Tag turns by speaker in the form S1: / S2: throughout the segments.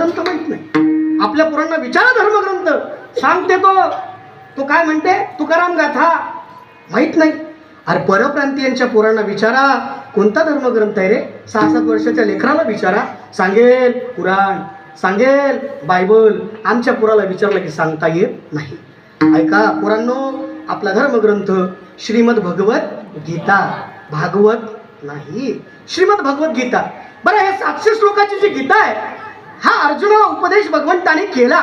S1: धर्मग्रंथ माहीत नाही. आपल्या पुरांना विचारा धर्मग्रंथ. सांगते तो. तो काय म्हणते? तुकाराम गाथा. माहीत नाही. अरे परप्रांतीयांच्या पोरांना विचारा. कोणता धर्मग्रंथ आहे रे? सहा सात वर्षाच्या लेकराला विचारा. सांगेल पुराण सांगेल बायबल. आमच्या पुराला विचारलं की सांगता येत नाही. ऐका पोरांनो आपला धर्मग्रंथ श्रीमद भगवत गीता भागवत नाही. श्रीमद भगवत गीता. बरं हे सातशे श्लोकाची जी गीता आहे हा अर्जुना उपदेश भगवंताने केला.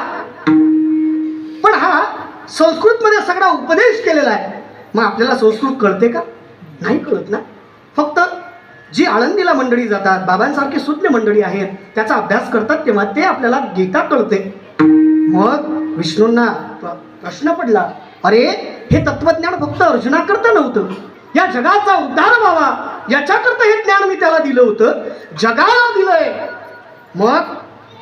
S1: पण हा संस्कृतमध्ये सगळा उपदेश केलेला आहे. मग आपल्याला संस्कृत कळते का? नाही कळत ना. फक्त जी आळंदीला मंडळी जातात बाबांसारखी सुज्ञ मंडळी आहेत त्याचा अभ्यास करतात तेव्हा ते आपल्याला गीता कळते. मग विष्णूंना प्र- प्रश्न पडला अरे हे तत्वज्ञान फक्त अर्जुनाकरता नव्हतं. या जगाचा उद्धार व्हावा याच्याकरता हे ज्ञान मी त्याला दिलं होतं. जगाला दिलंय. मग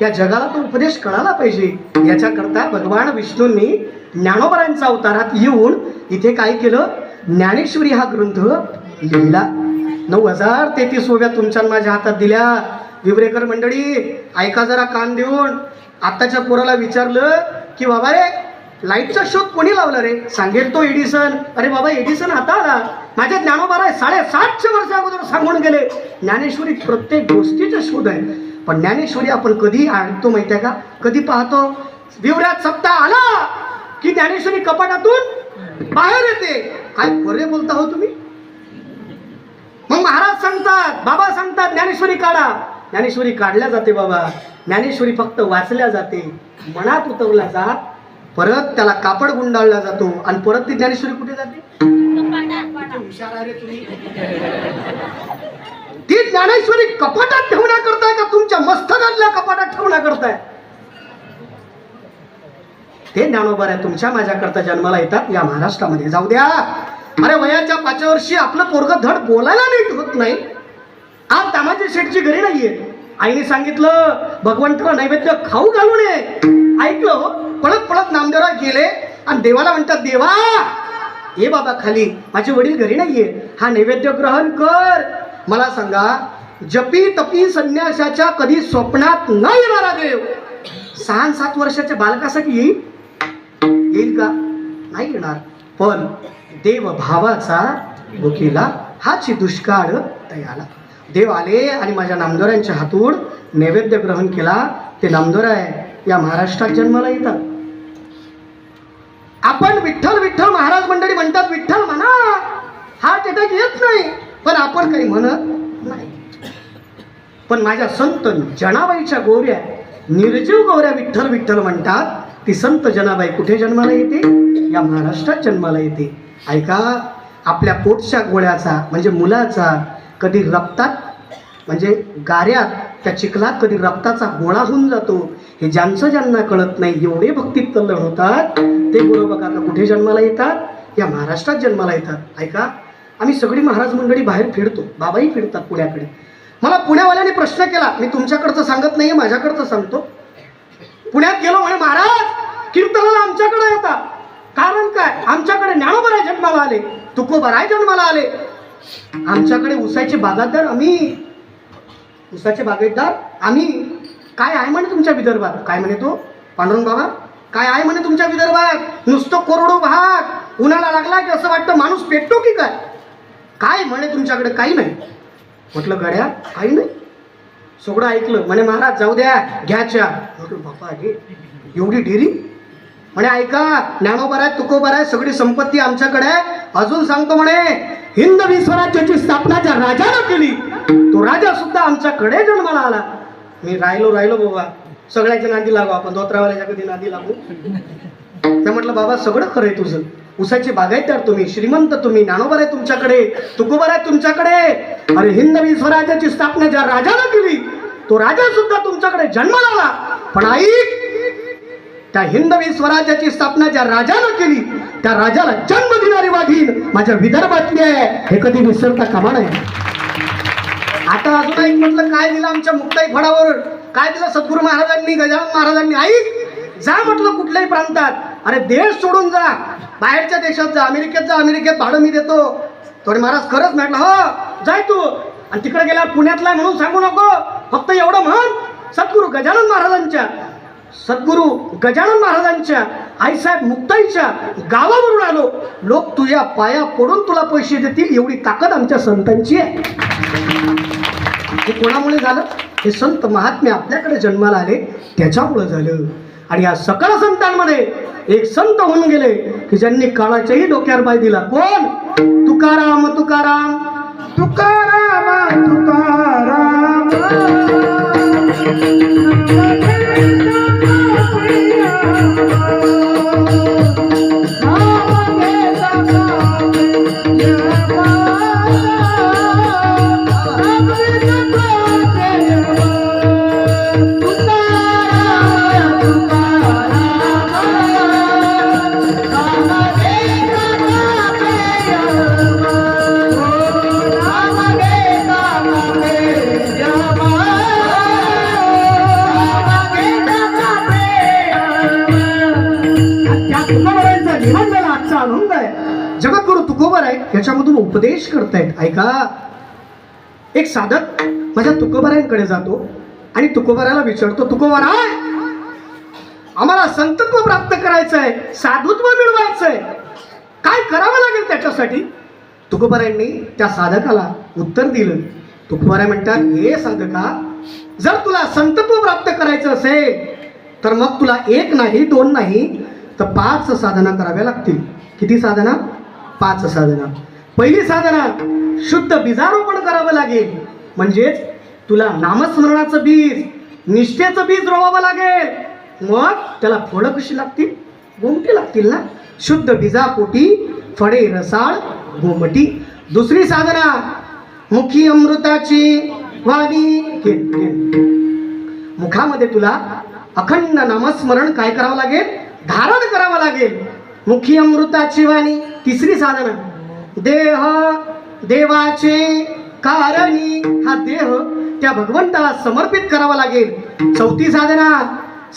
S1: या जगाला तो उपदेश कळाला पाहिजे. याच्याकरता भगवान विष्णूंनी ज्ञानोबरांच्या अवतारात येऊन इथे काय केलं? ज्ञानेश्वरी हा ग्रंथ लिहिला. नऊ हजार तेहतीस ओव्या तुमच्या माझ्या हातात दिल्या. विवरेकर मंडळी ऐका जरा कान देऊन. आत्ताच्या पोराला विचारलं की बाबा रे लाईटचा शोध कोणी लावला रे? सांगेल तो एडिसन. अरे बाबा एडिसन आता आला. माझ्या ज्ञानोबारा साडेसातशे वर्ष अगोदर सांगून गेले. ज्ञानेश्वरी प्रत्येक गोष्टीचा शोध आहे. पण ज्ञानेश्वरी आपण कधी आणतो माहिती आहे का? कधी पाहतो? विवरात सप्ताह आला की ज्ञानेश्वरी कपाटातून बाहेर येते. काय खरे बोलता हो तुम्ही? मग महाराज सांगतात बाबा सांगतात ज्ञानेश्वरी काढा. ज्ञानेश्वरी काढल्या जाते बाबा. ज्ञानेश्वरी फक्त वाचल्या जाते. मनात उतरल्या जात परत त्याला कापड गुंडाळला जातो. आणि परत ती ज्ञानेश्वरी कुठे जाते? हुशार आहे तुम्ही. ती ज्ञानेश्वरी कपाटात ठेवण्या करताय का तुमच्या मस्तकातल्या कपाटात ठेवण्या करताय ते ज्ञानोबर आहे तुमच्या माझ्याकरता जन्माला येतात या महाराष्ट्रामध्ये. जाऊ द्या. अरे वयाच्या पाचव्या वर्षी आपलं पोरग धड बोलायला नीट होत नाही. आज दामाजी शेठची घरी नाहीये. आईने सांगितलं भगवंताला नैवेद्य खाऊ घालू नये. ऐकलं हो? पळत पळत नामदेवला गेले आणि देवाला म्हणतात देवा ये बाबा खाली. माझे वडील घरी नाहीये. हा नैवेद्य ग्रहण कर. मला सांगा जपी तपी संन्यासाच्या कधी स्वप्नात न येणारा देव? सहा सात वर्षाच्या बालकासाठी येईल येईल का? नाही येणार. पण देव भावाचा भुकेला हाची दुष्काळ तयाला देव आले आणि माझ्या नामदोऱ्यांच्या हातून नैवेद्य ग्रहण केला. ते नामदोरा आहे या महाराष्ट्रात जन्माला येतात. आपण विठ्ठल विठ्ठल महाराज मंडळी म्हणतात विठ्ठल म्हणा हा अटॅक येत नाही. पण आपण काही म्हणत नाही. पण माझ्या संत जनाबाईच्या गोऱ्या निर्जीव गौऱ्या विठ्ठल विठ्ठल म्हणतात ती संत जनाबाई कुठे जन्माला येते? या महाराष्ट्रात जन्माला येते. ऐका आपल्या पोटच्या गोळ्याचा म्हणजे मुलाचा कधी रक्तात म्हणजे गाऱ्यात त्या चिखलात कधी रक्ताचा गोळा होऊन जातो हे ज्यांचं ज्यांना कळत नाही एवढे भक्तीत तल्लण होतात ते गुरु बघा कुठे जन्माला येतात? या महाराष्ट्रात जन्माला येतात. ऐका आम्ही सगळी महाराज मंडळी बाहेर फिरतो. बाबाही फिरतात पुण्याकडे. मला पुण्यावाल्याने प्रश्न केला मी तुमच्याकडचं सांगत नाहीये माझ्याकडचं सांगतो. पुण्यात गेलो म्हणे महाराज कीर्तनाला आमच्याकडे येतात कारण काय? आमच्याकडे ज्ञानोबराय जन्माला आले. तुकोबराय जन्माला आले. आमच्याकडे उसाचे बागायतदार आम्ही. उसाचे बागायतदार आम्ही. काय आहे म्हणे तुमच्या विदर्भात? काय म्हणे तो? पांडुरंग बाबा? काय आहे म्हणे तुमच्या विदर्भात? नुसतं कोरडो भाग उन्हाळा लागला की असं वाटतं माणूस पेटतो की काय? काय म्हणे तुमच्याकडे? काही नाही. म्हटलं गड्या काही नाही. सगळं ऐकलं. म्हणे महाराज जाऊ द्या घ्याच्या म्हटलं बापा हे एवढी डेरी म्हणे ऐका ज्ञानोबर आहे तुकोबर आहे सगळी संपत्ती आमच्याकडे आहे. अजून सांगतो म्हणे हिंद विश्वराज्याची स्थापना ज्या राजानं केली तो राजा सुद्धा आमच्याकडे जन्माला आला. मी राहिलो राहिलो बाबा. सगळ्याच्या नादी लागू आपण धोत्रावाल्याच्या कधी नादी लागू? मी म्हटलं बाबा सगळं खरंय तुझं. उसाची बागायतदार तुम्ही श्रीमंत तुम्ही ज्ञानोबर आहे तुमच्याकडे तुकोबर आहे तुमच्याकडे. अरे हिंदवी स्वराज्याची स्थापना ज्या राजाला केली तो राजा सुद्धा तुमच्याकडे जन्म लावला. पण ऐक त्या हिंदवी स्वराज्याची स्थापना ज्या राजानं केली त्या राजाला जन्म देणारी वाघीण माझ्या विदर्भातली आहे. हे कधी विसरता कामा नाही आता अजून एक म्हटलं काय दिलं आमच्या मुक्ताई फडावर? काय दिलं सद्गुरू महाराजांनी गजानन महाराजांनी? ऐक जा म्हटलं कुठल्याही प्रांतात. अरे देश सोडून जा. बाहेरच्या देशात जा अमेरिकेत जा अमेरिकेत भाडं मी देतो. थोडे महाराज खरंच म्हटलं हो जाय तू. आणि तिकडे गेल्यावर पुण्यातला आहे म्हणून सांगू नको. फक्त एवढं म्हण सद्गुरू गजानन महाराजांच्या. सद्गुरू गजानन महाराजांच्या आईसाहेब मुक्ताईच्या गावावरून आलो. लोक तुझ्या पाया पडून तुला पैसे देतील एवढी ताकद आमच्या संतांची आहे. हे कोणामुळे झालं? हे संत महात्मे आपल्याकडे जन्माला आले त्याच्यामुळे झालं. आणि या सकळ संतांमध्ये एक संत होऊन गेले की ज्यांनी काळाच्याही डोक्यावर पाय दिला. कोण? तुकाराम तुकाराम.
S2: तुकाराम.
S1: एक साधक माझ्या तुकोबरायांकडे जातो आणि तुकोबराला विचारतो तुकोबरा आम्हाला संतत्व प्राप्त करायचं आहे साधुत्व मिळवायचं आहे काय करावं लागेल त्याच्यासाठी? तुकोबरायांनी त्या साधकाला उत्तर दिलं. तुकोबराय म्हणतात हे साधका जर तुला संतत्व प्राप्त करायचं असेल तर मग तुला एक नाही दोन नाही तर पाच साधना कराव्या लागतील. किती साधना? पाच साधना. पहिली साधना शुद्ध बीजारोपण करावं लागेल. म्हणजेच तुला नामस्मरणाचं बीज निष्ठेचं बीज रोवावं लागेल. मग त्याला फळं कशी लागतील? गोमटी लागतील ना? शुद्ध बीजापोटी फळे रसाळ गोमटी. दुसरी साधना मुखी अमृताची वाणी. मुखामध्ये तुला अखंड नामस्मरण काय करावं लागेल? धारण करावं लागेल. मुखी अमृताची वाणी. तिसरी साधना देह देवाचे कारणी हा देह त्या भगवंताला समर्पित करावा लागेल. चौथी साधना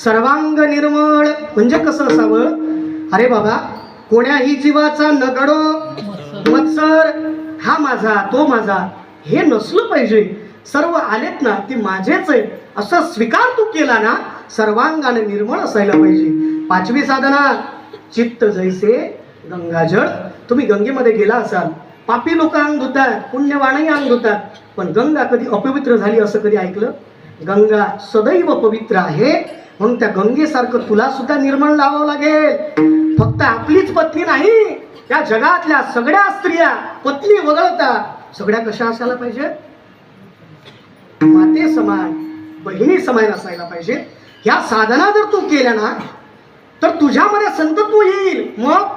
S1: सर्वांग निर्मळ म्हणजे कसं असावं? अरे बाबा कोण्याही जीवाचा नगडो मत्सर हा माझा तो माझा हे नसलं पाहिजे. सर्व आलेत ना ते माझेच आहे असं स्वीकार तू केला ना सर्वांगाने निर्मळ असायला पाहिजे. पाचवी साधना चित्त जैसे गंगाजळ तुम्ही गंगेमध्ये गेला असाल पापी लोक अंग धुतात पुण्यवाणही अंग धुतात पण गंगा कधी अपवित्र झाली असं कधी ऐकलं? गंगा सदैव पवित्र आहे म्हणून त्या गंगेसारखं तुला सुद्धा निर्माण लावावं लागेल. फक्त आपलीच पत्नी नाही या जगातल्या सगळ्या स्त्रिया पत्नी वगळता सगळ्या कशा असायला पाहिजे? माते समान बहिणी समान असायला पाहिजे. ह्या साधना जर तू केल्या ना तर तुझ्यामध्ये संतत्व येईल. मग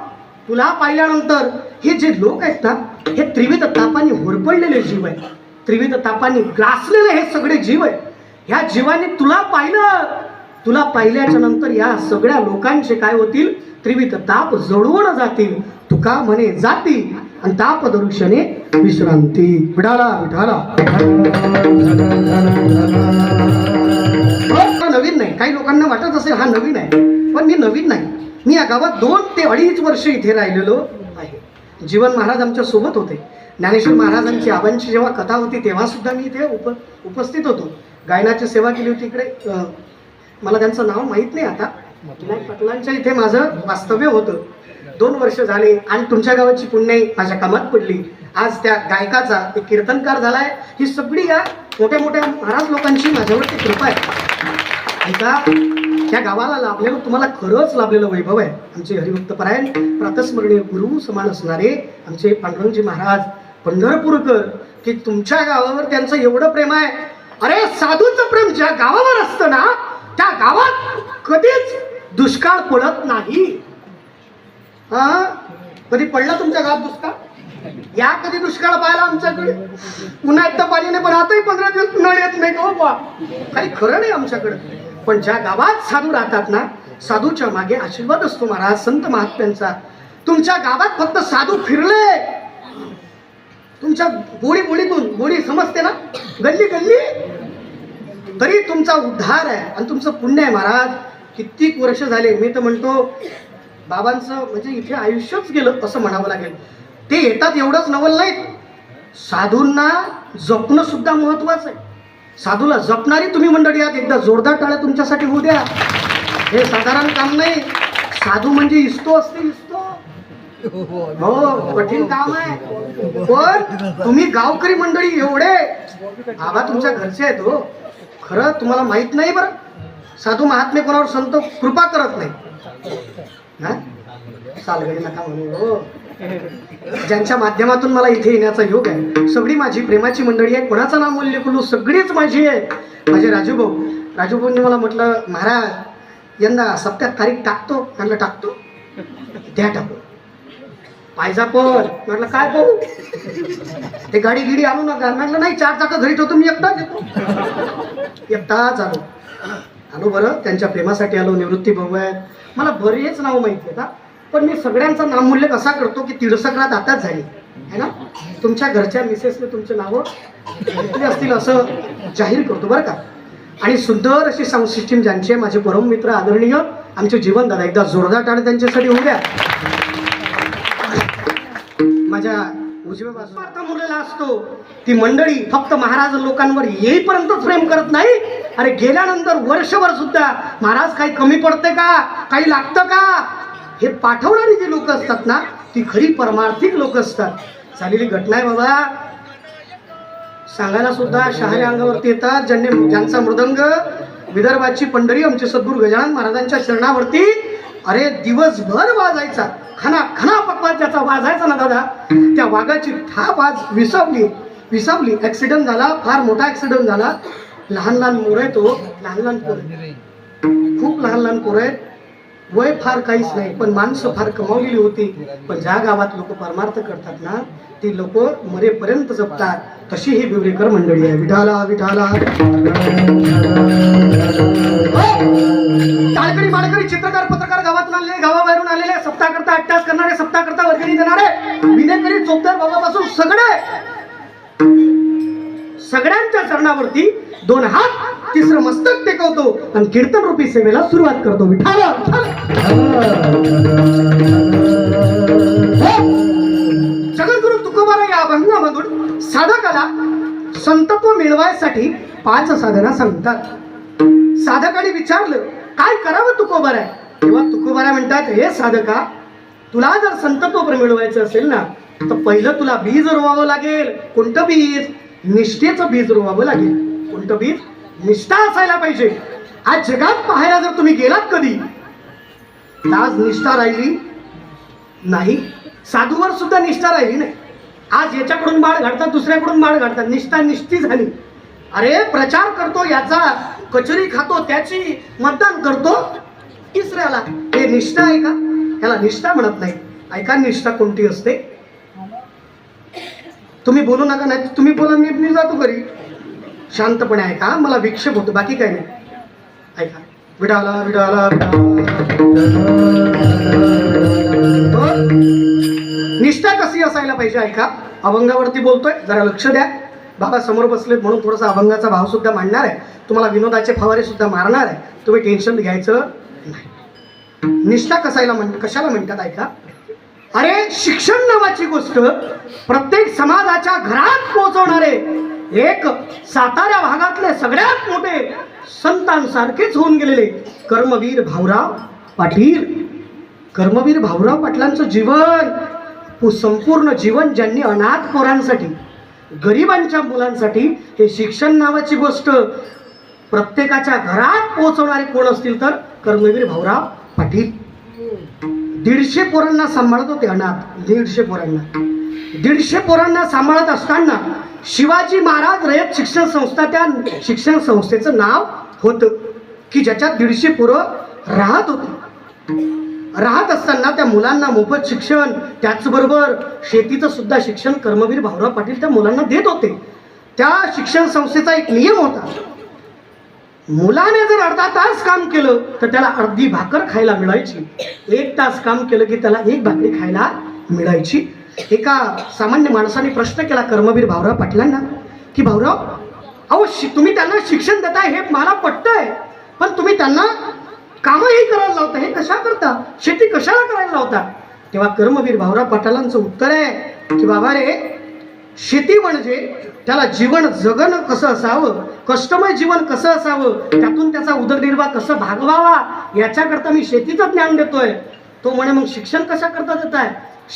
S1: तुला पाहिल्यानंतर हे जे लोक आहेत ना हे त्रिविध तापाने होरपडलेले जीव आहे त्रिविध तापाने ग्रासलेले हे सगळे जीव आहे ह्या जीवाने तुला पाहिलं. तुला पाहिल्याच्या नंतर या सगळ्या लोकांचे काय होतील? त्रिविध ताप जळवून जातील. तुका म्हणे जाती आणि ताप दरुषणे विश्रांती. विढाला विढाला नवीन नाही. काही लोकांना वाटत असेल हा नवीन आहे पण मी नवीन नाही. मी या गावात दोन ते अडीच वर्ष इथे राहिलेलो आहे. जीवन महाराज आमच्यासोबत होते. ज्ञानेश्वर महाराजांची आबांची जेव्हा कथा होती तेव्हा सुद्धा मी इथे उप उपस्थित होतो. गायनाची सेवा केली होती इकडे. मला त्यांचं नाव माहीत नाही आता. विनायक पाटलांच्या इथे माझं वास्तव्य होतं. दोन वर्ष झाले आणि तुमच्या गावाची पुण्याई माझ्या कामात पडली. आज त्या गायकाचा एक कीर्तनकार झालाय. ही सगळी या मोठ्या मोठ्या महाराज लोकांची माझ्यावरती कृपा आहे. ऐका. त्या गावाला लाभलेलं तुम्हाला खरंच लाभलेलं वैभव आहे. आमचे हरिभक्त परायण प्रातस्मरणीय गुरु समान असणारे आमचे पांडुरंगजी महाराज पंढरपूरकर की तुमच्या गावावर त्यांचं एवढं प्रेम आहे. अरे साधूचं प्रेम ज्या गावावर असतं ना त्या गावात कधीच दुष्काळ पडत नाही. हा कधी पडला तुमच्या गावात दुष्काळ? या कधी दुष्काळ पाहिला आमच्याकडे? उन्हाळ्यात तर पाणी नाही पण आताही पंधरा दिवस उन्हाळ्यात येत नाही का हो बा काही खरं नाही आमच्याकडे. पण ज्या गावात साधू राहतात ना साधूच्या मागे आशीर्वाद असतो महाराज संत महात्म्यांचा. तुमच्या गावात फक्त साधू फिरले. तुमच्या गोळी गोळीतून गोळी समजते ना? गल्ली गल्ली. तरी तुमचा उद्धार आहे आणि तुमचं पुण्य आहे महाराज. कित्येक वर्ष झाले मी तर म्हणतो बाबांचं म्हणजे इथे आयुष्यच गेलं असं म्हणावं लागेल. ते येतात एवढंच नवल नाहीत. साधूंना जपणं सुद्धा महत्वाचं आहे. साधूला जपणारी तुम्ही मंडळी आहात. एकदा जोरदार टाळ्या तुमच्यासाठी होऊ द्या. हे साधारण काम नाही. साधू म्हणजे इस्तो असते इस्तो. हो कठीण काम आहे. पण तुम्ही गावकरी मंडळी एवढे आबा तुमच्या घरचे आहेत हो. खरं तुम्हाला माहीत नाही बरं. साधू महात्मे कोणावर संत कृपा करत नाही हा? सालगडी नका म्हणू हो. ज्यांच्या माध्यमातून मला इथे येण्याचा योग आहे. सगळी माझी प्रेमाची मंडळी आहे कोणाचं नाव मूल्य कुलू? सगळीच माझी आहे माझे राजूभाऊ राजूभाऊंनी मला म्हटलं महाराज यंदा सप्त्यात तारीख टाकतो. म्हटलं टाकतो. द्या टाकू. पायजा पण म्हटलं काय पाहू ते गाडी गिडी आणू नका. म्हटलं नाही चार चाकं घरी ठेवतो मी एकटाच येतो. एकटाच आलो. आलो बरं. त्यांच्या प्रेमासाठी आलो. निवृत्ती भाऊ आहेत. मला बरेच नाव माहिती आहे का पण मी सगळ्यांचा नामूल्य कसा करतो की तिरसकरात आताच झाली. है ना? तुमच्या घरच्या मिसेसने तुमचे नावं घेतली असतील असं जाहीर करतो बरं का? आणि सुंदर अशी साऊंड सिस्टीम ज्यांचे माझे परम मित्र आदरणीय आमचे जीवनदादा एकदा जोरदार टाळ त्यांच्यासाठी होऊ द्या. माझ्या उजव्या बाजूला मुलेला असतो. ती मंडळी फक्त महाराज लोकांवर येईपर्यंत प्रेम करत नाही. अरे गेल्यानंतर वर्षभर सुद्धा महाराज काही कमी पडते का? काही लागतं का? हे पाठवणारी जी लोक असतात ना ती खरी परमार्थिक लोक असतात. झालेली घटना आहे बाबा. सांगायला सुद्धा शहारे अंगावरती येतात. ज्यांनी ज्यांचा मृदंग विदर्भाची पंढरी आमचे सद्गुरू गजानन महाराजांच्या शरणावरती अरे दिवसभर वाजायचा. खना खना पकवाज ज्याचा वाजायचा ना दादा त्या वाघाची थाप आज विसावली. विसावली. ऍक्सिडेंट झाला. फार मोठा ऍक्सिडेंट झाला. लहान लहान मोर आहे तो हो. लहान लहान पोर. आहे. खूप लहान लहान पोर आहेत. वय फार काहीच नाही पण माणसं फार कमावलेली होती. पण ज्या गावात लोक परमार्थ करतात ना ती लोक मरेपर्यंत जपतात. तशी ही बिवरेकर मंडळी आहे. विठाला विठाला टाळकरी हो! माळकरी चित्रकार पत्रकार गावातून आलेले गावाबाहेरून आलेले सप्ताह करता अट्टास करणारे सप्ताह करता वर्गणी देणारे विनेकरी चोपदार बाबापासून सगळे सगळ्यांच्या चरणावरती दोन हात तिसरं मस्तक टेकवतो आणि कीर्तन रूपी सेवेला सुरुवात करतो. विठाला जगद्गुरु तुकोबारा या अभंगामधून साधकाला संतत्व मिळवायसाठी पाच साधना सांगतात. साधकाने विचारलं काय करावं तुकोबारा? तेव्हा तुकोबारा म्हणतात हे साधका तुला जर संतत्व मिळवायचं असेल ना तर पहिलं तुला बीज रोवावं लागेल. कोणतं बीज? निष्ठेचं बीज रोवावं लागेल. कोणतं बीज? निष्ठा असायला पाहिजे. आज जगात पाहायला जर तुम्ही गेलात कधी आज निष्ठा राहिली नाही. साधूवर सुद्धा निष्ठा राहिली नाही. आज याच्याकडून माळ घालतात दुसऱ्याकडून माळ घालतात. निष्ठा निष्ठी झाली. अरे प्रचार करतो याचा कचोरी खातो त्याची मतदान करतो. तिसऱ्याला हे निष्ठा आहे का? ह्याला निष्ठा म्हणत नाही. ऐका निष्ठा कोणती असते? तुम्ही बोलू नका नाही तुम्ही बोला मी मी जातो घरी. शांतपणे ऐका मला विक्षेप होतो बाकी काही नाही. ऐका. विडाला विडाला हो? निष्ठा कशी असायला पाहिजे ऐका. अभंगावरती बोलतोय जरा लक्ष द्या. बाबा समोर बसलेत म्हणून थोडासा अभंगाचा भाव सुद्धा मांडणार आहे. तुम्हाला विनोदाचे फवारे सुद्धा मारणार आहे. तुम्ही टेन्शन घ्यायचं नाही. निष्ठा कसायला म्हण कशाला म्हणतात ऐका. अरे शिक्षण नावाची गोष्ट प्रत्येक समाजाच्या घरात पोहोचवणारे एक सातारा भागातले सगळ्यात मोठे संतांसारखेच होऊन गेलेले कर्मवीर भाऊराव पाटील. कर्मवीर भाऊराव पाटलांचं जीवन संपूर्ण जीवन ज्यांनी अनाथ पोरांसाठी गरिबांच्या मुलांसाठी हे शिक्षण नावाची गोष्ट प्रत्येकाच्या घरात पोहोचवणारे कोण असतील तर कर्मवीर भाऊराव पाटील. दीडशे पोरांना सांभाळत होते अनाथ दीडशे पोरांना. दीडशे पोरांना सांभाळत असताना शिवाजी महाराज रयत शिक्षण संस्था त्या शिक्षण संस्थेचं नाव होतं की ज्याच्यात दीडशे पोरं राहत होती. राहत असताना त्या मुलांना मोफत शिक्षण त्याचबरोबर शेतीचं सुद्धा शिक्षण कर्मवीर भाऊराव पाटील त्या मुलांना देत होते. त्या शिक्षण संस्थेचा एक नियम होता मुलाने जर अर्धा तास काम केलं तर त्याला अर्धी भाकर खायला मिळायची. एक तास काम केलं की त्याला एक भाकरी खायला मिळायची. एका सामान्य माणसाने प्रश्न केला कर्मवीर भाऊराव पाटलांना की भाऊराव अहो शि तुम्ही त्यांना शिक्षण देताय हे मला पटतंय पण तुम्ही त्यांना कामही करायला लावता हे कशा करता? शेती कशाला करायला लावता? तेव्हा कर्मवीर भाऊराव पाटलांचं उत्तर आहे की बाबा रे शेती म्हणजे त्याला जीवन जगणं कसं असावं कष्टमय जीवन कसं असावं त्यातून त्याचा उदरनिर्वाह कसं भागवावा याच्याकरता मी शेतीचं ज्ञान देतोय. तो म्हणे मग शिक्षण कशा करता देत आहे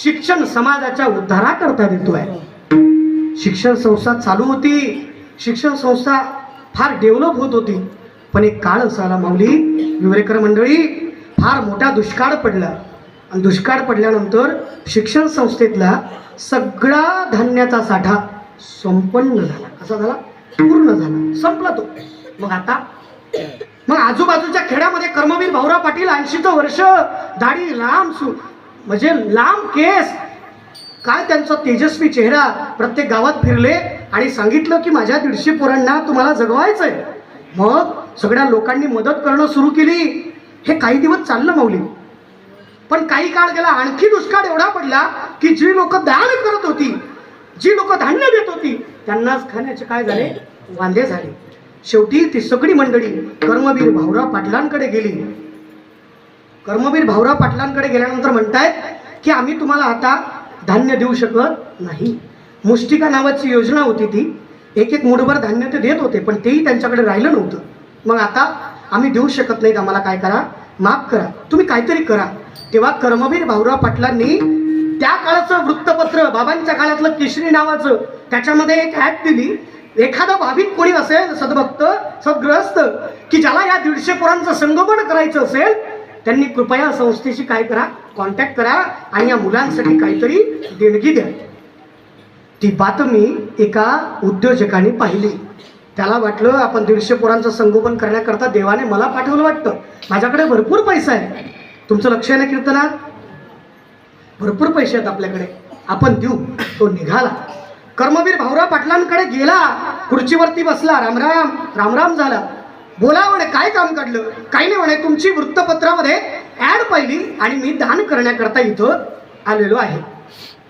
S1: शिक्षण समाजाच्या उद्धाराकरता देतोय. शिक्षण संस्था चालू होती. शिक्षण संस्था फार डेव्हलप होत होती. पण एक काळ असा आला माऊली विवरेकर मंडळी फार मोठा दुष्काळ पडला. आणि दुष्काळ पडल्यानंतर शिक्षण संस्थेतला सगळा धान्याचा साठा संपन्न झाला. कसा झाला? पूर्ण झाला. संपला तो. मग आता? मग आजूबाजूच्या खेड्यामध्ये कर्मवीर भाऊराव पाटील ऐंशीचं वर्ष दाढी लांब सु म्हणजे लांब केस. काय त्यांचा तेजस्वी चेहरा प्रत्येक गावात फिरले आणि सांगितलं की माझ्या दीडशे पोरांना तुम्हाला जगवायचंय. मग सगळ्या लोकांनी मदत करणं सुरू केली. हे काही दिवस चाललं माऊली. पण काही काळ गेला आणखी दुष्काळ एवढा पडला की जी लोक दान करत होती जी लोक धान्य देत होती त्यांनाच खाण्याचे काय झाले? वांदे झाले. शेवटी ती सगळी मंडळी कर्मवीर भाऊराव पाटलांकडे गेली. कर्मवीर भाऊराव पाटलांकडे गेल्यानंतर म्हणतायत की आम्ही तुम्हाला आता धान्य देऊ शकत नाही. मुष्टिका नावाची योजना होती ती. एक एक मुठभर धान्य ते देत होते पण तेही त्यांच्याकडे राहिलं नव्हतं. मग आता आम्ही देऊ शकत नाहीत आम्हाला काय करा? माफ करा. तुम्ही काहीतरी करा. तेव्हा कर्मवीर भाऊराव पाटलांनी त्या काळाचं वृत्तपत्र बाबांच्या काळातलं केशरी नावाचं त्याच्यामध्ये एक ऍप दिली. एखादा भाविक कोणी असेल सद्भक्त सद्ग्रस्त की ज्याला या दीडशे पोरांचं संगोपन करायचं असेल त्यांनी कृपया संस्थेशी काय करा कॉन्टॅक्ट करा आणि या मुलांसाठी काहीतरी देणगी द्या. ती बातमी एका उद्योजकाने पाहिली. त्याला वाटलं आपण दीडशे पोरांचं संगोपन करण्याकरता देवाने मला पाठवलं वाटतं. माझ्याकडे भरपूर पैसा आहे. तुमचं लक्ष आहे ना कीर्तनात? भरपूर पैसे आहेत आपल्याकडे. आपण देऊ. तो निघाला. कर्मवीर भाऊराव पाटलांकडे गेला. खुर्चीवरती बसला. रामराम रामराम झाला. बोला म्हणे काय काम काढलं? काही नाही म्हणे तुमची वृत्तपत्रामध्ये ऍड पाहिली आणि मी दान करण्याकरता इथं आलेलो आहे.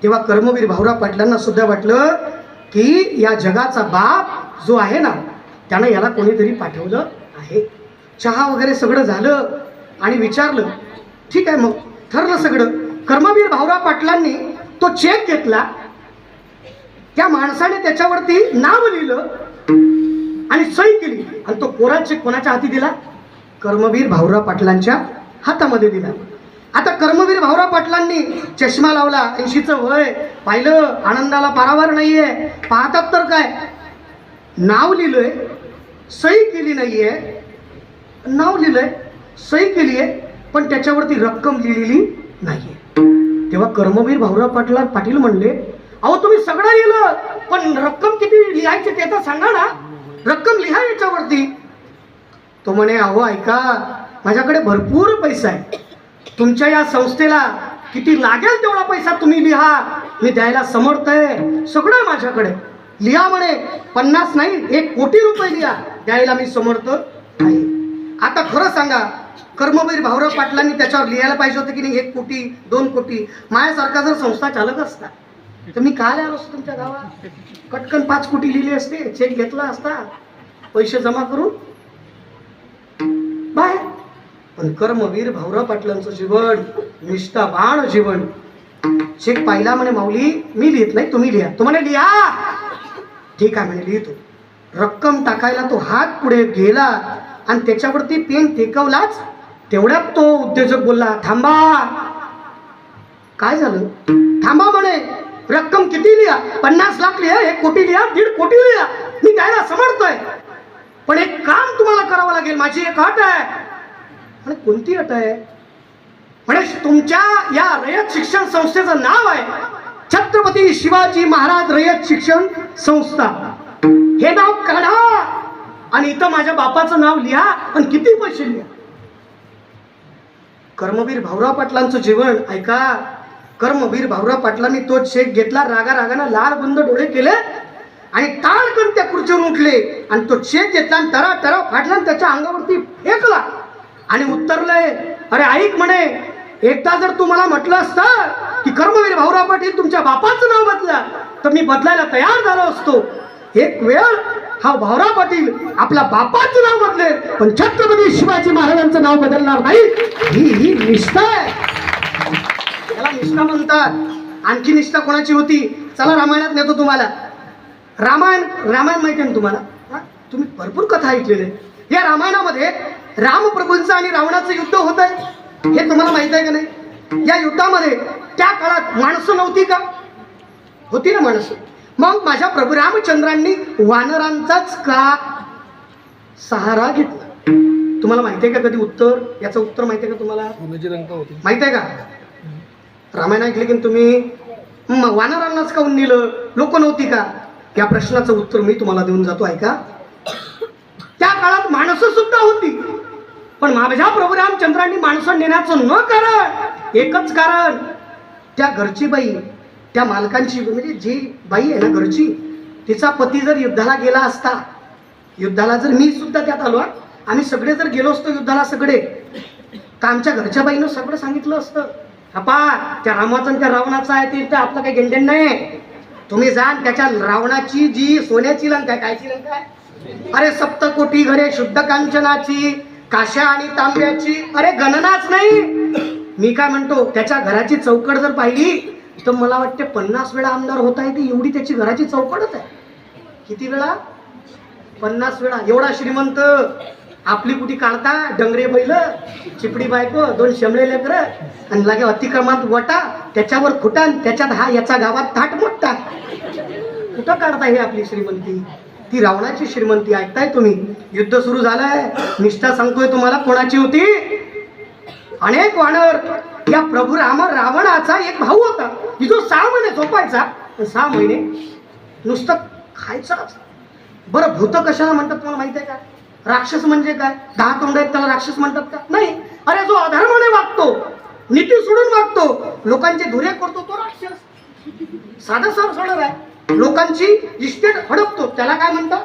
S1: तेव्हा कर्मवीर भाऊराव पाटलांना सुद्धा वाटलं की या जगाचा बाप जो आहे ना त्यानं याला कोणीतरी पाठवलं आहे. चहा वगैरे सगळं झालं आणि विचारलं ठीक आहे मग. ठरलं सगळं. कर्मवीर भाऊराव पाटलांनी तो चेक घेतला. त्या माणसाने त्याच्यावरती नाव लिहिलं आणि सही केली. आणि तो कोरा चेक कोणाच्या हाती दिला? कर्मवीर भाऊराव पाटलांच्या हातामध्ये दिला. आता कर्मवीर भाऊराव पाटलांनी चष्मा लावला. ऐंशीचं वय पाहिलं आनंदाला पारावार नाहीये. पाहतात तर काय? नाव लिहिलंय सही केली नाहीये. नाव लिहिलंय सही केली आहे पण त्याच्यावरती रक्कम लिहिलेली नाहीये. तेव्हा कर्मवीर भाऊराव पाटला पाटील म्हणले अहो तुम्ही सगळं लिहिलं पण रक्कम किती लिहायची ते तर सांगा ना. रक्कम लिहा याच्यावरती. तो म्हणे अहो ऐका माझ्याकडे भरपूर पैसा आहे. तुमच्या या संस्थेला किती लागेल तेवढा पैसा तुम्ही लिहा. मी द्यायला समर्थ आहे सगळं माझ्याकडे. लिहा म्हणे पन्नास नाही एक कोटी रुपये लिहा. द्यायला मी समर्थ आहे. आता खरं सांगा कर्मवीर भाऊराव पाटलांनी त्याच्यावर लिहायला पाहिजे होतं की नाही एक कोटी दोन कोटी. माझ्यासारखा जर संस्था चालक असता तर मी काय आलो असतो तुमच्या गावात. कटकन पाच कोटी लिहिली असते चेक घेतला असता पैसे जमा करून बाय पण कर्मवीर भाऊराव पाटलांचं जीवन निष्ठाबाण जीवन. चेक पाहिला म्हणे माऊली मी लिहित नाही तुम्ही लिहा. तो म्हणे लिहा. ठीक आहे म्हणे लिहितो. रक्कम टाकायला तो हात पुढे गेला. आणि त्याच्यावरती पेन टेकवलाच तेवढ्यात तो उद्योजक बोलला थांबा. काय झालं? थांबा म्हणे रक्कम किती लिहा? पन्नास लाख लिहा एक कोटी लिहा दीड कोटी लिहा. मी द्यायला समजतोय पण एक काम तुम्हाला करावं लागेल माझी एक अट आहे. म्हणे कोणती अट आहे? म्हणे तुमच्या या रयत शिक्षण संस्थेचं नाव आहे. छत्रपती शिवाजी महाराज रयत शिक्षण संस्था. हे नाव काढा. आणि इथं माझ्या बापाचं नाव लिहा आणि किती पैसे लिहा. कर्मवीर भाऊराव पाटलांचं जीवन ऐका. कर्मवीर भाऊराव पाटलांनी तो चेक घेतला रागा रागानं लाल बंद डोळे केले आणि ताळकन त्या खुर्चीवर उठले. आणि तो चेक घेतला आणि तरा तरा फाटला आणि त्याच्या अंगावरती फेकला. आणि उत्तरलंय अरे ऐक म्हणे एकदा जर तू मला म्हटलं असतं की कर्मवीर भाऊराव पाटील तुमच्या बापाचं नाव बदला तर मी बदलायला तयार झालो असतो. एक वेळ हा भाऊराव पाटील आपल्या बापाचं नाव बदले पण छत्रपती शिवाजी महाराजांचं नाव बदलणार नाही. ही ही निष्ठा आहे. त्याला निष्ठा म्हणतात. आणखी निष्ठा कोणाची होती? चला रामायणात नेतो तुम्हाला. रामायण रामायण माहिती आहे ना तुम्हाला? तुम्ही भरपूर कथा ऐकलेले या रामायणामध्ये रामप्रभूंचं आणि रावणाचं युद्ध होत आहे. हे तुम्हाला माहीत आहे का नाही? या युद्धामध्ये त्या काळात माणसं नव्हती का? होती ना माणसं. मग माझ्या प्रभू रामचंद्रांनी वानरांचाच का सहारा घेतला? तुम्हाला माहिती आहे का कधी उत्तर? याचं उत्तर माहिती आहे का तुम्हाला? माहीत आहे का? रामायण ऐकले की तुम्ही वानरांनाच काऊन नेलं? लोक नव्हती का? या प्रश्नाचं उत्तर मी तुम्हाला देऊन जातो ऐका. त्या काळात माणसं सुद्धा होती. पण माझ्या प्रभू रामचंद्रांनी माणसं नेण्याचं न कारण एकच कारण त्या घरची बाई त्या मालकांची म्हणजे जी बाई आहे ना घरची तिचा पती जर युद्धाला गेला असता युद्धाला जर मी सुद्धा त्यात आलो आम्ही सगळे जर गेलो असतो युद्धाला सगळे तर आमच्या घरच्या बाईनं सगळं सांगितलं असतं. अपा त्या रामाचं आणि त्या रावणाचं आहे ते तर आपलं काही घेणदेण नाही तुम्ही जा त्याच्या रावणाची जी सोन्याची लंका आहे कायची लंका आहे? अरे सप्तकोटी घरे शुद्ध कांचनाची काश्या आणि तांब्याची अरे गणनाच नाही. मी काय म्हणतो त्याच्या घराची चौकट जर पाहिली तर मला वाटते पन्नास वेळा आमदार होता येते एवढी त्याची घराची चौकटच आहे. किती वेळा? पन्नास वेळा. एवढा श्रीमंत आपली कुठे काढता? डंगरे बैल चिपडी बायको दोन शमळे लेकर आणि लागे अतिक्रमात वटा त्याच्यावर खुटा त्याच्यात हा याचा गावात थाट मोठा. कुठं काढता हे आपली श्रीमंती? ती रावणाची श्रीमंती ऐकताय तुम्ही? युद्ध सुरू झालंय. निष्ठा सांगतोय तुम्हाला कोणाची होती? अनेक वानर. या प्रभू राम रावणाचा एक भाऊ होता. की जो सहा महिने झोपायचा सहा महिने नुसतं खायचाच बरं भूत कशाला म्हणतात तुम्हाला माहिती आहे का? राक्षस म्हणजे काय? दहा तोंड आहेत त्याला राक्षस म्हणतात का? नाही. अरे जो अधर्माने वागतो नीती सोडून वागतो लोकांचे धुरे करतो तो राक्षस. साधा सर सोडर आहे. लोकांची इस्टेट हडपतो. त्याला काय म्हणतात?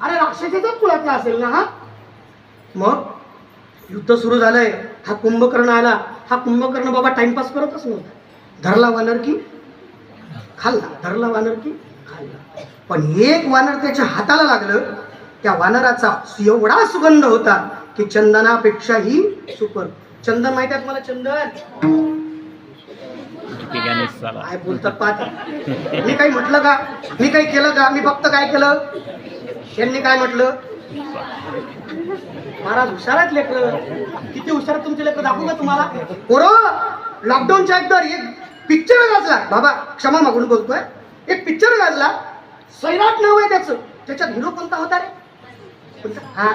S1: अरे राक्षसाचाच कुळातला असेल ना हा? मग युद्ध सुरू झालंय. हा कुंभकर्ण आला. हा कुंभकर्ण बाबा टाइमपास करतच नव्हता. धरला वानर की खाल्ला धरला वानर की खाल्ला. पण एक वानर त्याच्या हाताला लागलं त्या वानराचा एवढा सुगंध होता की चंदनापेक्षाही सुपर. चंदन माहिती आहे मला चंदन? काय बोलतात पाहत मी काही म्हटलं का? मी काही केलं का? मी फक्त काय केलं? त्यांनी काय म्हटलं? महाराज हुशार आहेत लेकर. किती हुशार तुमचे लेकर? दाखवू का तुम्हाला? पोरं लॉकडाऊनच्या एकदा एक पिक्चर गाजला. बाबा क्षमा मागून बोलतोय. एक पिक्चर गाजला. सैराट नाव आहे त्याचं. त्याच्यात हिरो कोणता होता रे? हा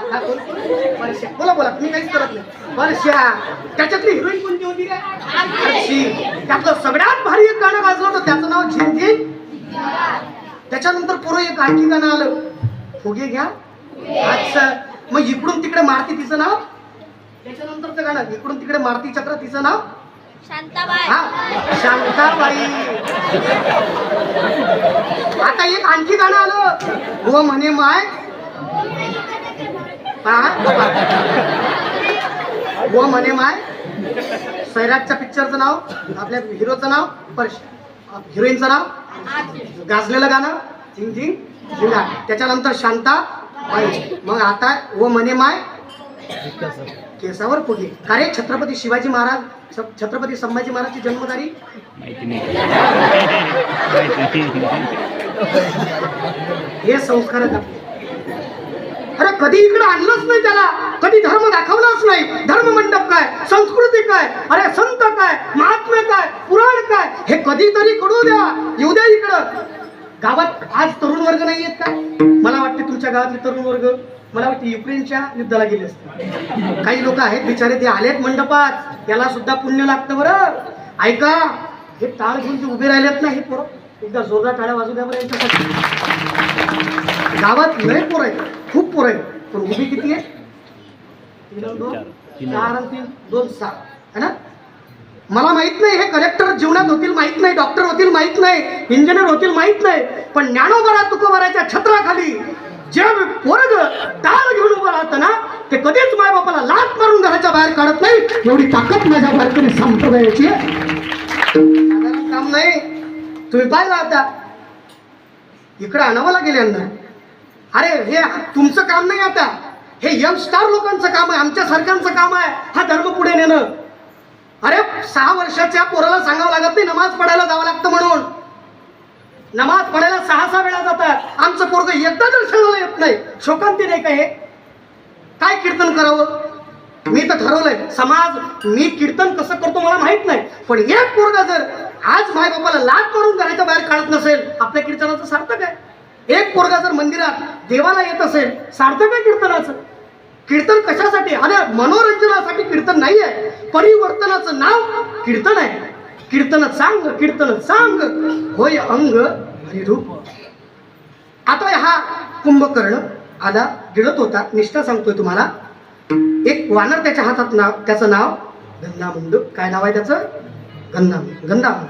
S1: बोला बोला. मी काहीच करत नाही. वर्षा. त्याच्यातली हिरोईन कोणती होती रे? हर्षी. त्यातलं सगळ्यात भारी एक गाणं गाजलं होतं. त्याचं नाव झिंझिन त्याच्यानंतर पुढं एक आणखी गाणं आलं. फुगे घ्या. अच्छा. मग इकडून तिकडे मारती तिचं नाव? त्याच्यानंतरचं गाणं. इकडून तिकडे मारती चक्र तिचं नाव?
S3: शांताबाई.
S1: शांताबाई. आता एक आणखी गाणं आलं. व म्हणे माय. हा? व म्हणे माय. सैराटच्या पिक्चरचं नाव आपल्या हिरोचं नाव परश हिरोईनचं नाव. गाजलेलं गाणं झिंग झिंग झिंगा. त्याच्यानंतर शांता बाई मग आता व म्हणे माय. केसावर फुगे. अरे छत्रपती शिवाजी महाराज? छत्रपती संभाजी महाराजची जन्मतारीख हे संस्कार अरे कधी इकडे आणलंच नाही त्याला. कधी धर्म दाखवलाच नाही. धर्म मंडप काय? संस्कृती काय? अरे संत काय? महात्म्य काय? पुराण काय? हे कधीतरी कडू द्या. येऊ द्या इकडं. गावात आज तरुण वर्ग नाही आहेत का? मला वाटते तुमच्या गावातले तरुण वर्ग मला वाटते युक्रेनच्या युद्धाला गेले असते. काही लोक आहेत बिचारे ते आलेत मंडपात. याला सुद्धा पुण्य लागतं बरं. ऐका हे टाळ घेऊन जे उभे राहिलेत ना हे पोरं. एकदा जोरदार टाळ्या वाजू द्या बरं यांच्यासाठी. गावात लय पोर आहेत. खूप पोर आहेत. पण उभी किती आहे? तीन दोन चार तीन. दोन सहा है ना? मला माहीत नाही हे कलेक्टर जीवनात होतील माहीत नाही डॉक्टर होतील माहीत नाही इंजिनियर होतील माहीत नाही पण ज्ञानोबरा तुकोबराच्या छत्राखाली जे पोरग टाळ घेऊन उभं राहतं ना ते कधीच माय बापाला लात मारून घराच्या बाहेर काढत नाही. एवढी ताकद माझ्या बाहेर संप्रदायाची काम नाही. तुम्ही पाहिलं आता. इकडे आणावाला गेल्यांना अरे हे तुमचं काम नाही आता. हे यंग स्टार लोकांचं काम आहे आमच्या सरकारचं काम आहे. हा धर्म पुढे नेणं. अरे सहा वर्षाच्या पोराला सांगावं लागत नाही नमाज पडायला जावं लागतं म्हणून. नमाज पडायला सहा सहा वेळा जातात. आमचं पोरग एकदा दर्शनाला येत नाही. शोकांती नाही का हे? काय कीर्तन करावं? मी तर ठरवलंय समाज मी कीर्तन कसं करतो मला माहीत नाही. पण एक पोरगा जर आज माय बापाला लाट मारून घराच्या बाहेर काढत नसेल आपल्या कीर्तनाचं सार्थक आहे. एक पोरगा जर मंदिरात देवाला येत असेल सार्थक आहे कीर्तनाचं. कीर्तन कशासाठी? अरे मनोरंजनासाठी कीर्तन नाही आहे परिवर्तनाचं नाव कीर्तन आहे. कीर्तन सांग कीर्तन सांग. होय अंग हरिरूप आता हा कुंभकर्ण आला गिळत होता. निष्ठा सांगतोय तुम्हाला. एक वानर त्याच्या हातात नाव त्याचं नाव गंधामुंड. काय नाव आहे त्याचं? गंधाम गंधामुंड.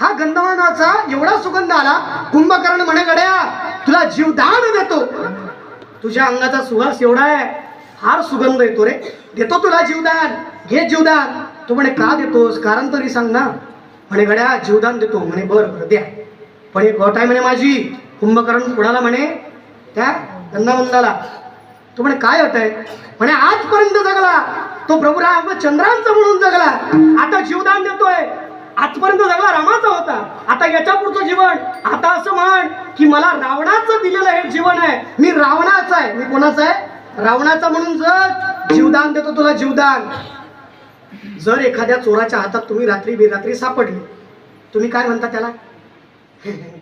S1: हा गंधमानाचा एवढा सुगंध आला कुंभकर्ण म्हणे गड्या तुला जीवदान देतो. तुझ्या अंगाचा सुवास एवढा आहे. फार सुगंध येतो रे. देतो तुला जीवदान. घे जीवदान. तू म्हणे का देतोस? कारण तरी सांग ना. म्हणे गड्या जीवदान देतो. म्हणे बर बरं द्या. पण एक गोट आहे म्हणे माझी. कुंभकर्ण कुणाला म्हणे? त्या गंधामंदाला तो म्हणे काय होत आहे म्हणे आजपर्यंत जगला. तो प्रभू राम चंद्रांचा म्हणून जगला. आता जीवदान देतोय. आजपर्यंत जगला रामाचा होता. आता याच्या पुढचं जीवन. आता असं म्हण की मला रावणाचं दिलेलं हे जीवन आहे. मी रावणाचं आहे. मी कोणाचं आहे? रावणाचा म्हणून जर जीवदान देतो तुला जीवदान. जर एखाद्या चोराच्या हातात तुम्ही रात्री बेरात्री सापडली तुम्ही काय म्हणता त्याला?